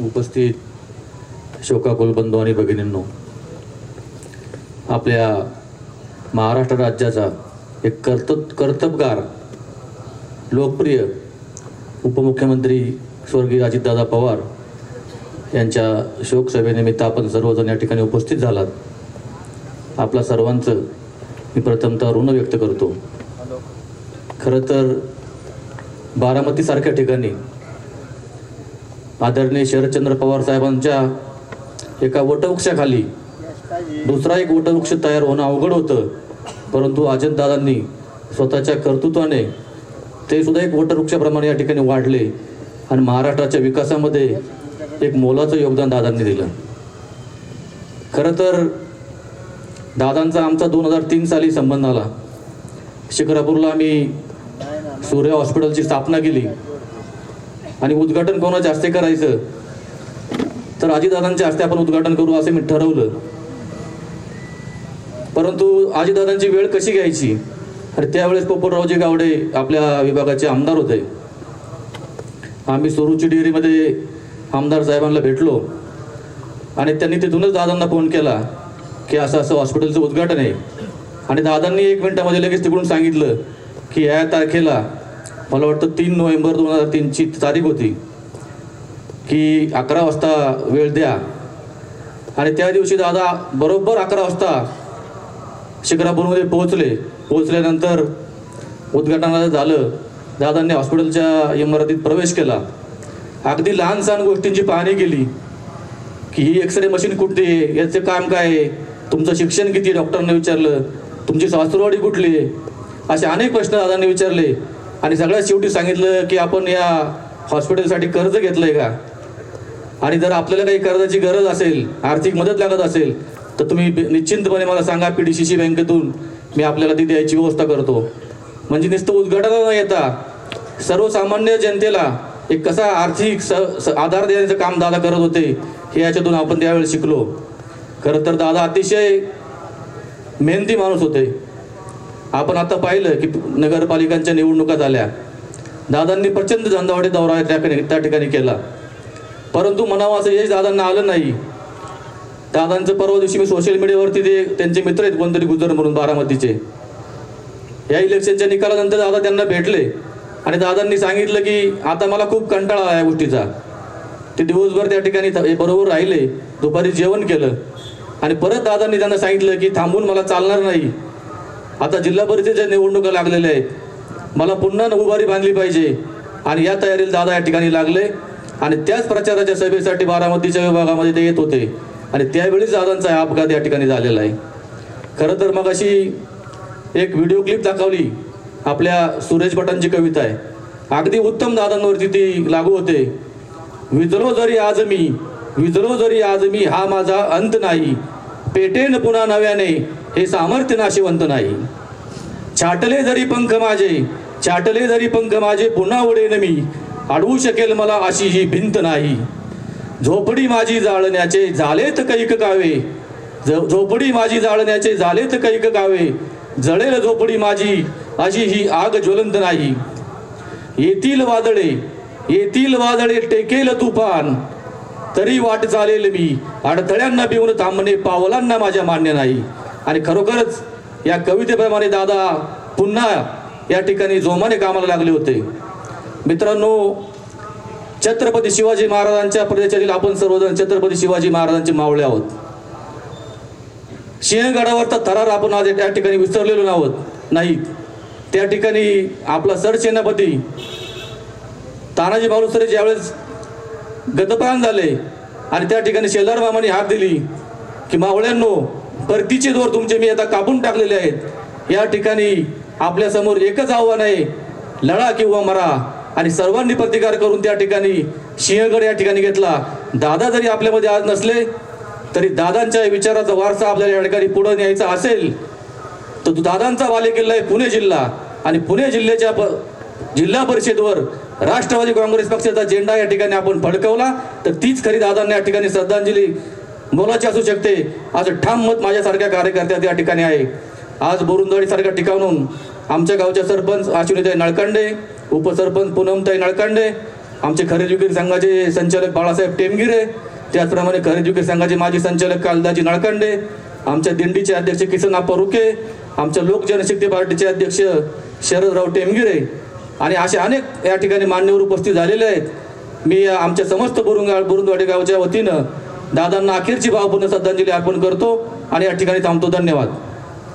उपस्थित शोकाकुल बंधू आणि भगिनींनो आपल्या महाराष्ट्र राज्याचा एक कर्तब कर्तबगार लोकप्रिय उपमुख्यमंत्री स्वर्गीय अजितदादा पवार यांच्या शोकसभेनिमित्त आपण सर्वजण या ठिकाणी उपस्थित झालात. आपला सर्वांचं मी प्रथमतः ऋण व्यक्त करतो. खरं तर बारामतीसारख्या ठिकाणी आदरणीय शरदचंद्र पवार साहेबांच्या एका वटवृक्षाखाली दुसरा एक वटवृक्ष तयार होणं अवघड होतं. परंतु अजितदादांनी स्वतःच्या कर्तृत्वाने ते सुद्धा एक वटवृक्षाप्रमाणे या ठिकाणी वाढले आणि महाराष्ट्राच्या विकासामध्ये एक मोलाचं योगदान दादांनी दिलं. खरं तर दादांचा आमचा दोन हजार तीन साली संबंध आला. शिखरापूरला आम्ही सूर्य हॉस्पिटलची स्थापना केली. आणि उद्घाटन कोणाच्या हस्ते करायचं? तर अजितदादांच्या हस्ते आपण उद्घाटन करू असं मी ठरवलं. परंतु अजितदादांची वेळ कशी घ्यायची? आणि त्यावेळेस पोपटरावजी गावडे आपल्या विभागाचे आमदार होते. आम्ही सुरूची डेअरीमध्ये आमदार साहेबांना भेटलो. आणि त्यांनी तिथूनच दादांना फोन केला की असं असं हॉस्पिटलचं उद्घाटन आहे. आणि दादांनी एक मिनिटामध्ये लगेच तिकडून सांगितलं की या तारखेला मला वाटतं तीन नोव्हेंबर दोन हजार तीनची तारीख होती की अकरा वाजता वेळ द्या. आणि त्या दिवशी दादा बरोबर अकरा वाजता शिखरापूरमध्ये पोहोचले. पोहोचल्यानंतर उद्घाटनाला झालं. दादांनी हॉस्पिटलच्या इमारतीत प्रवेश केला. अगदी लहान सहान गोष्टींची पाहणी केली की ही एक्सरे मशीन कुठली आहे? याचं काम काय आहे? तुमचं शिक्षण किती डॉक्टरने विचारलं. तुमची सासरवाडी कुठली आहे? असे अनेक प्रश्न दादांनी विचारले. आणि सगळ्यात शेवटी सांगितलं की आपण या हॉस्पिटलसाठी कर्ज घेतलंय का? आणि जर आपल्याला काही कर्जाची गरज असेल आर्थिक मदत लागत असेल तर तुम्ही निश्चिंतपणे मला सांगा पी डी सी सी बँकेतून मी आपल्याला ती द्यायची व्यवस्था करतो. म्हणजे नुसतं उद्घाटनाला न येता सर्वसामान्य जनतेला एक कसा आर्थिक स स- आधार देण्याचं काम दादा करत होते हे याच्यातून आपण त्यावेळेस शिकलो. खरं तर दादा अतिशय मेहनती माणूस होते. आपण आता पाहिलं की नगरपालिकांच्या निवडणुका झाल्या. दादांनी प्रचंड झंझावाडी दौरा त्या ठिकाणी त्या ठिकाणी केला. परंतु म्हणावं असं यश दादांना आलं नाही. दादांचं परवा दिवशी मी सोशल मीडियावरती ते त्यांचे मित्र आहेत कोणतरी गुजर म्हणून बारामतीचे. या इलेक्शनच्या निकालानंतर दादा त्यांना भेटले आणि दादांनी सांगितलं की आता मला खूप कंटाळा आला या गोष्टीचा. ते दिवसभर त्या ठिकाणी बरोबर राहिले दुपारी जेवण केलं आणि परत दादांनी त्यांना सांगितलं की थांबून मला चालणार नाही. आता जिल्हा परिषदेच्या निवडणुका लागलेल्या आहेत. मला पुन्हा उभारी बांधली पाहिजे. आणि या तयारीला दादा या ठिकाणी लागले. आणि त्याच प्रचाराच्या सभेसाठी बारामतीच्या विभागामध्ये ते येत होते. आणि त्यावेळीच दादांचा हा अपघात या ठिकाणी झालेला आहे. खरं तर मग अशी एक व्हिडिओ क्लिप दाखवली. आपल्या सुरेश भटांची कविता आहे. अगदी उत्तम दादांवरती ती लागू होते. विजलो जरी आज मी विजलो जरी आज मी हा माझा अंत नाही. पेटेन पुन्हा नव्याने हे सामर्थ्य नाशिवंत नाही. छाटले जरी पंख माझे छाटले जरी पंख माझे पुन्हा उडेन मी अडवू शकेल मला अशी ही भिंत नाही. झोपडी माझी जाळण्याचे झालेत कैक गावे झोपडी माझी जाळण्याचे झालेत कैक गावे जळेल झोपडी माझी अशी ही आग ज्वलंत नाही. येतील वादळे येतील वादळे टेकेल तुफान तरी वाट चालेल मी. अडथळ्यांना भिवून थांबणे पावलांना माझ्या मान्य नाही. आणि खरोखरच या कवितेप्रमाणे दादा पुन्हा या ठिकाणी जोमाने कामाला लागले होते. मित्रांनो छत्रपती शिवाजी महाराजांच्या प्रदेशातील आपण सर्वजण छत्रपती शिवाजी महाराजांचे मावळे आहोत. सिंहगडावरचा थरार आपण आज त्या ठिकाणी विसरलेलो आहोत नाही त्या ठिकाणी आपला सरसेनापती तानाजी मालुसरे ज्यावेळेस गतप्राण झाले. आणि त्या ठिकाणी शेलार मामाने हात दिली की मावळ्यांनो परतीचे दोर तुमचे मी आता कापून टाकलेले आहेत. या ठिकाणी आपल्यासमोर एकच आव्हान आहे. लढा किंवा मरा. आणि सर्वांनी प्रतिकार करून त्या ठिकाणी सिंहगड या ठिकाणी घेतला. दादा जरी आपल्यामध्ये आज नसले तरी दादांच्या विचाराचा वारसा आपल्याला या ठिकाणी पुढे न्यायचा असेल तर दादांचा दादांचा बालेकिल्ला आहे पुणे जिल्हा. आणि पुणे जिल्ह्याच्या प जिल्हा परिषदेवर राष्ट्रवादी काँग्रेस पक्षाचा झेंडा या ठिकाणी आपण फडकवला तर तीच खरी दादांना या ठिकाणी श्रद्धांजली मोलाची असू शकते. आज ठाम मत माझ्यासारख्या कार्यकर्त्यात या ठिकाणी आहे. आज बोरुंदवाडीसारख्या ठिकाणून आमच्या गावच्या सरपंच अश्विनीताई नळकांडे उपसरपंच पूनमताई नळकांडे आमचे खरेदी विक्री संघाचे संचालक बाळासाहेब टेमगिरे त्याचप्रमाणे खरेदी विक्री संघाचे माजी संचालक कालदाजी नळकांडे आमच्या दिंडीचे अध्यक्ष किसन आप्पा रुके आमच्या लोक जनशक्ती पार्टीचे अध्यक्ष शरदराव टेमगिरे आणि असे अनेक या ठिकाणी मान्यवर उपस्थित झालेले आहेत. मी आमच्या समस्त बुरुंगा बुरुंदवाडी गावच्या वतीनं दादांना अखेरची भावपूर्ण श्रद्धांजली अर्पण करतो आणि या ठिकाणी थांबतो. धन्यवाद.